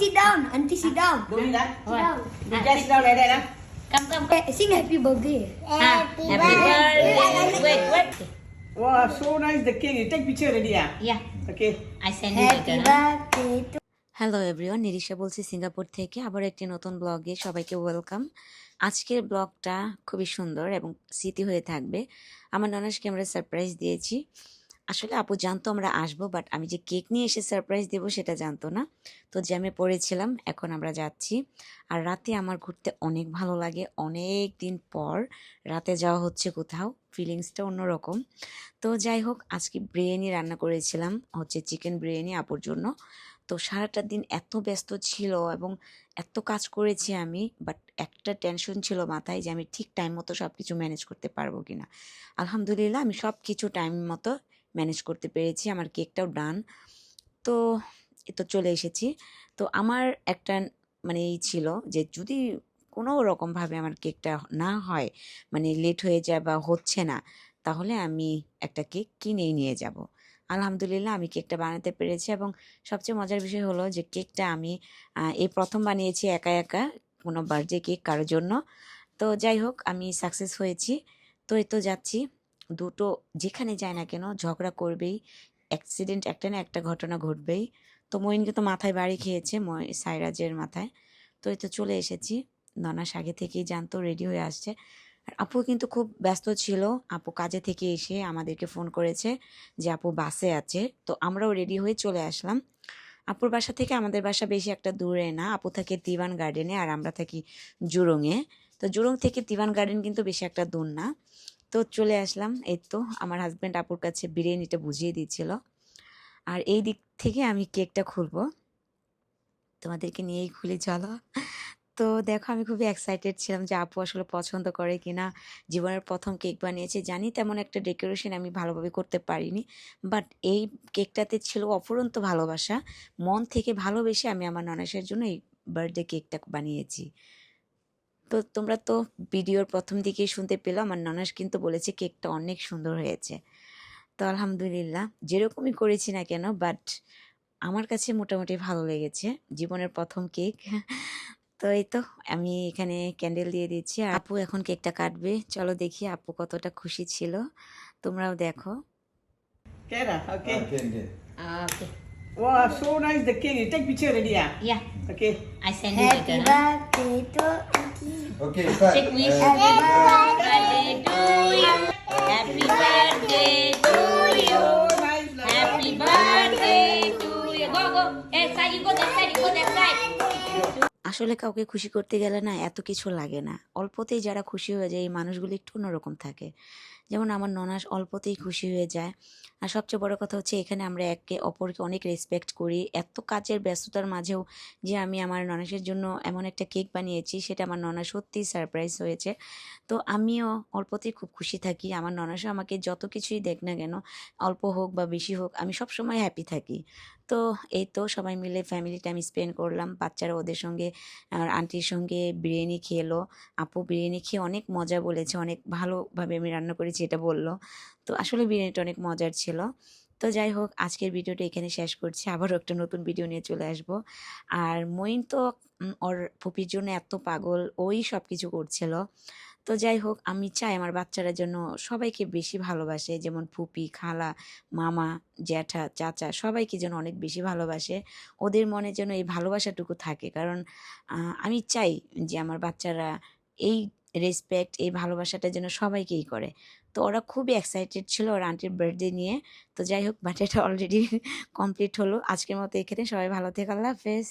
sit down. Auntie, sit down. Doing that? Sit down. guys sit down like that. Come, come, sing happy birthday. Happy, birthday. Wait, wait. Wow, so nice the cake. You take picture already, ah? Yeah. Okay. I send you Happy birthday to hello everyone Nirisha বলছি Singapore থেকে আবার একটি নতুন ব্লগে সবাইকে welcome আজকের ব্লগটা খুবই সুন্দর এবং স্মৃতি হয়ে থাকবে আমার ননাসকে আমরা সারপ্রাইজ দিয়েছি আসলে আপু জানতো আমরা আসব বাট আমি যে কেক নিয়ে এসে সারপ্রাইজ দেবো সেটা জানতো না। তো জ্যামে পড়েছিলাম, এখন আমরা যাচ্ছি। আর রাতে আমার ঘুরতে অনেক ভালো লাগে। অনেক দিন পর রাতে যাওয়া হচ্ছে কোথাও ফিলিংসটা অন্যরকম। তো যাই হোক, আজকে বিরিয়ানি রান্না করেছিলাম, হচ্ছে চিকেন বিরিয়ানি আপুর জন্য। তো সারাটা দিন এত ব্যস্ত ছিল এবং এত কাজ করেছি আমি বাট একটা টেনশন ছিল মাথায় যে আমি ঠিক টাইম মতো সব কিছু ম্যানেজ করতে পারব কিনা। আলহামদুলিল্লাহ, আমি সব কিছু টাইম মতো ম্যানেজ করতে পেরেছি, আমার কেকটাও ডান। তো, এ তো চলে এসেছি। তো আমার একটা মানে এই ছিল যে, যদি কোনো রকমভাবে আমার কেকটা না হয় মানে লেট হয়ে যায় বা হচ্ছে না, তাহলে আমি একটা কেক কিনেই নিয়ে যাব। আলহামদুলিল্লাহ, আমি কেকটা বানাতে পেরেছি এবং সবচেয়ে মজার বিষয় হলো যে, কেকটা আমি এই প্রথম বানিয়েছি একা একা কোনো বার্থডে কেক কারোর জন্য। তো যাই হোক, আমি সাকসেস হয়েছি। তো এই তো যাচ্ছি। দুটো যেখানে যায় না কেন ঝগড়া করবেই অ্যাক্সিডেন্ট একটা না একটা ঘটনা ঘটবেই। তো মইনকে তো মাথায় বাড়ি খেয়েছে সাইরাজের মাথায়। তো এই তো চলে এসেছি। ননাস আগে থেকেই জানতো রেডি হয়ে আসছে। আর আপু কিন্তু খুব ব্যস্ত ছিল। আপু কাজে থেকে এসে আমাদেরকে ফোন করেছে যে, আপু বাসে আছে। তো আমরাও রেডি হয়ে চলে আসলাম। আপুর বাসা থেকে আমাদের বাসা বেশি একটা দূরে না। আপু থাকে দিওয়ান গার্ডেনে আর আমরা থাকি জুরংয়ে। তো জুরং থেকে দিওয়ান গার্ডেন কিন্তু বেশি একটা দূর না। তো চলে আসলাম। এই তো আমার হাজব্যান্ড আপুর কাছে বিরিয়ানিটা বুঝিয়ে দিচ্ছিল আর এই দিক থেকে আমি কেকটা খুলবো। তোমাদেরকে নিয়েই খুলে, চলো। তো দেখো, আমি খুবই এক্সাইটেড ছিলাম যে আপু আসলে পছন্দ করে কিনা। জীবনের প্রথম কেক বানিয়েছে। জানি তেমন একটা ডেকোরেশন আমি ভালোভাবে করতে পারিনি। বাট এই কেকটাতে ছিল অফুরন্ত ভালোবাসা। মন থেকে ভালোবেসে আমি আমার ননাসের জন্য এই বার্থডে কেকটা বানিয়েছি। তো তোমরা তো ভিডিওর প্রথম দিকেই শুনতে পেল আমার ননাস কিন্তু বলেছে কেকটা অনেক সুন্দর হয়েছে তো আলহামদুলিল্লাহ যেরকমই করেছি না কেন বাট আমার কাছে মোটামুটি ভালো লেগেছে জীবনের প্রথম কেক তো এই তো আমি এখানে ক্যান্ডেল দিয়ে দিচ্ছি আপু এখন কেকটা কাটবে চলো দেখি আপু কতটা খুশি ছিল তোমরাও দেখো. Ah. Wow, so nice the cake. You take picture already ah? Yeah, Okay. I send happy later. huh? birthday to Okay, wish. Uh, Happy birthday to you. Happy আসলে কাউকে খুশি করতে গেলে না এত কিছু লাগে না। অল্পতেই যারা খুশি হয়ে যায়, এই মানুষগুলো একটু অন্যরকম থাকে। যেমন আমার ননাস অল্পতেই খুশি হয়ে যায়। আর সবচেয়ে বড় কথা হচ্ছে, এখানে আমরা একে অপরকে অনেক রেসপেক্ট করি। এত কাজের ব্যস্ততার মাঝেও যে আমি আমার ননাসের জন্য এমন একটা কেক বানিয়েছি, সেটা আমার ননা সত্যিই সারপ্রাইজ হয়েছে। তো আমিও অল্পতেই খুব খুশি থাকি। আমার ননাসও আমাকে যত কিছুই দেখ না কেন, অল্প হোক বা বেশি হোক, আমি সব সময় হ্যাপি থাকি। তো এই তো সবাই মিলে ফ্যামিলি টাইম স্পেন্ড করলাম। বাচ্চারা ওদের সঙ্গে আমার আন্টির সঙ্গে বিরিয়ানি খেলো। আপু বিরিয়ানি খেয়ে অনেক মজা বলেছে, অনেক ভালোভাবে আমি রান্না করেছি এটা বলল। তো আসলে বিরিয়ানিটা অনেক মজার ছিল। তো যাই হোক, আজকের ভিডিওটা এখানে শেষ করছি। আবারও একটা নতুন ভিডিও নিয়ে চলে আসব। আর মইন তো ওর পুপির জন্য এত পাগল, ওই সব কিছু করছিল। তো যাই হোক, আমি চাই আমার বাচ্চারা যেন সবাইকে বেশি ভালোবাসে। যেমন ফুপি, খালা, মামা, জ্যাঠা, চাচা, সবাইকে যেন অনেক বেশি ভালোবাসে। ওদের মনে যেন এই ভালোবাসাটুকু থাকে। কারণ আমি চাই যে আমার বাচ্চারা এই রেসপেক্ট এই ভালোবাসাটা যেন সবাইকেই করে। তো ওরা খুবই এক্সাইটেড ছিল ওর আন্টির বার্থডে নিয়ে। তো যাই হোক বার্থডেটা অলরেডি কমপ্লিট হলো। আজকের মতো এখানে। সবাই ভালো থেকে। আল্লাহ হাফেজ।